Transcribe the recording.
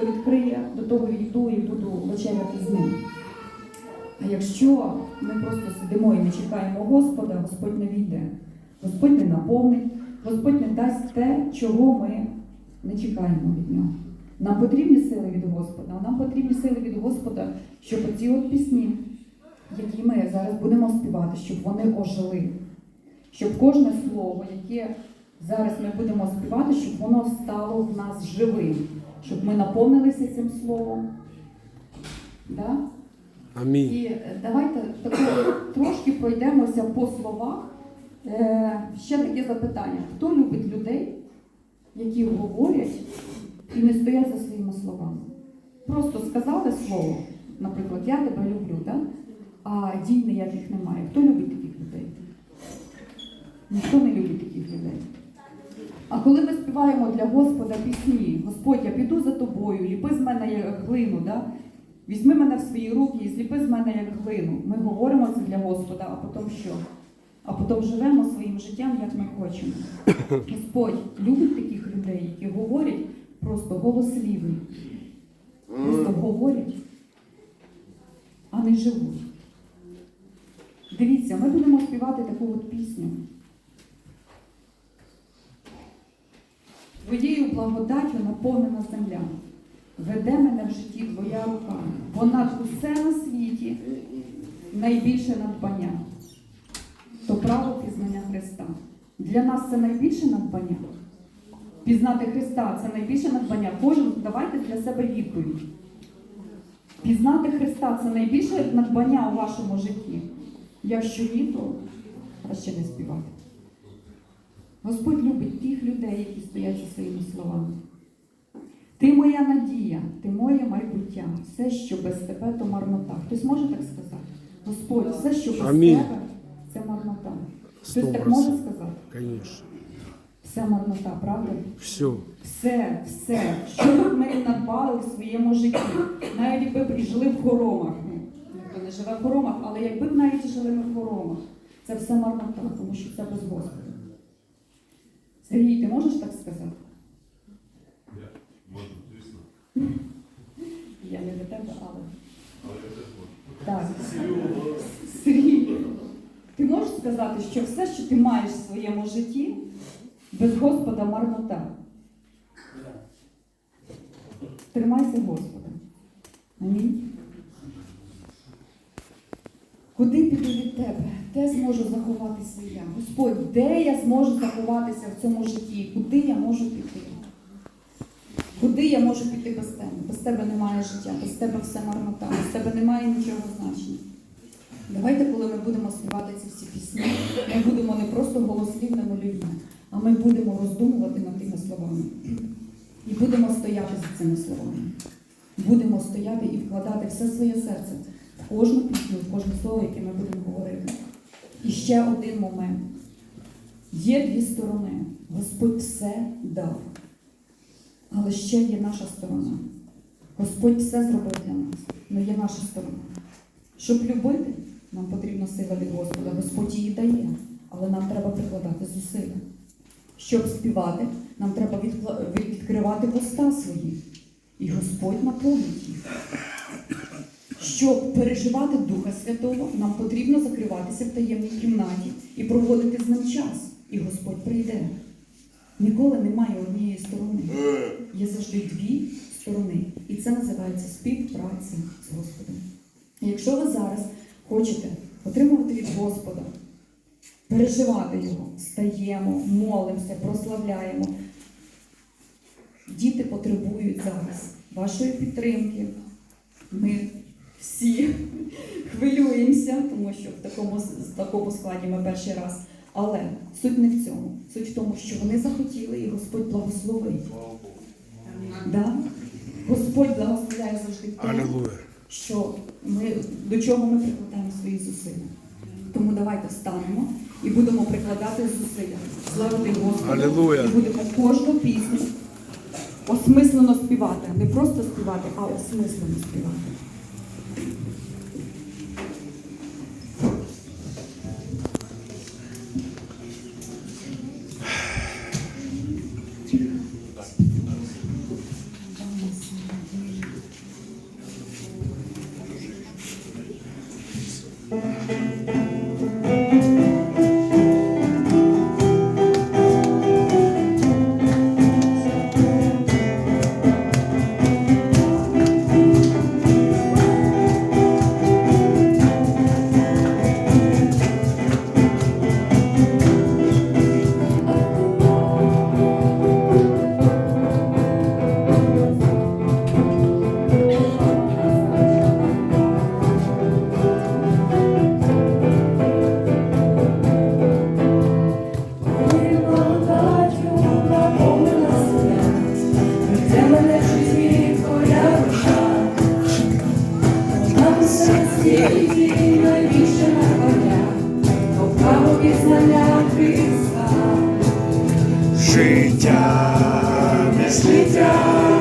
відкриє, до того йду і буду вечеряти з ним. А якщо ми просто сидимо і не чекаємо Господа, Господь не війде, Господь не наповнить, Господь не дасть те, чого ми не чекаємо від нього. Нам потрібні сили від Господа, нам потрібні сили від Господа, щоб оці от пісні, які ми зараз будемо співати, щоб вони ожили. Щоб кожне слово, яке зараз ми будемо співати, щоб воно стало в нас живим, щоб ми наповнилися цим словом. Да? Амінь. І е, давайте тако трошки пройдемося по словах. Е, ще таке запитання: хто любить людей, які говорять і не стоять за своїми словами? Просто сказали слово, наприклад, я тебе люблю, да? а дій ніяких немає. Хто любить таких людей? Ніхто не любить таких людей. А коли ми співаємо для Господа пісні, Господь, я піду за тобою, ліпи з мене як глину, да? візьми мене в свої руки і зліпи з мене як глину. Ми говоримо це для Господа, а потім що? А потім живемо своїм життям, як ми хочемо. Господь любить таких людей, які говорять просто голослівні. Просто говорять, а не живуть. Дивіться, ми будемо співати таку от пісню. Твоєю благодаттю наповнена земля. Веде мене в житті твоя рука. Понад усе на світі найбільше надбання. То право пізнання Христа. Для нас це найбільше надбання. Пізнати Христа це найбільше надбання. Кожен давайте для себе відповідь. Пізнати Христа це найбільше надбання у вашому житті. Якщо ні, то краще не співати. Господь любить тих людей, які стоять за своїми словами. Ти моя надія, ти моє майбуття. Все, що без тебе, то марнота. Хтось може так сказати? Господь, все, що без Амінь. тебе, це марнота. Хтось так може сказати? Конечно. Все марнота, правда? Все. Все, все, що б ми не надбали в своєму житті, навіть якби б і жили в хоромах. Ну, Ніхто не живе в хоромах, але якби б навіть і жили ми в хоромах, це все марнота, тому що це без Господа. Сергій, ти можеш так сказати? Можна, звісно. Я не до тебе, але. Але я теж можу. Так. Сергій, ти можеш сказати, що все, що ти маєш в своєму житті, без Господа марнота. Тримайся Господа. Амінь. Куди піду від тебе? Де зможу заховатися я? Господь, де я зможу заховатися в цьому житті? Куди я можу піти? Куди я можу піти без тебе? Без тебе немає життя, без тебе все марнота, без тебе немає нічого значення. Давайте, коли ми будемо співати ці всі пісні, ми будемо не просто голослівними людьми, а ми будемо роздумувати над тими словами. І будемо стояти за цими словами. Будемо стояти і вкладати все своє серце кожну пісню, в кожне слово, яке ми будемо говорити. І ще один момент. Є дві сторони. Господь все дав. Але ще є наша сторона. Господь все зробив для нас, але є наша сторона. Щоб любити, нам потрібна сила від Господа. Господь її дає, але нам треба прикладати зусилля. Щоб співати, нам треба відкривати вуста свої. І Господь наповнить їх. Щоб переживати Духа Святого, нам потрібно закриватися в таємній кімнаті і проводити з ним час. І Господь прийде. Ніколи немає однієї сторони. Є завжди дві сторони. І це називається співпраця з Господом. І якщо ви зараз хочете отримувати від Господа, переживати Його, стаємо, молимося, прославляємо. Діти потребують зараз вашої підтримки. Ми всі хвилюємося, тому що в такому, в такому складі ми перший раз. Але суть не в цьому. Суть в тому, що вони захотіли і Господь благословить. Да? Господь благословляє завжди те, що ми, до чого ми прикладаємо свої зусилля. Тому давайте встанемо і будемо прикладати зусилля. Славити Господа. Алілуя. І будемо кожну пісню осмислено співати. Не просто співати, а осмислено співати. Música Життя не слідя.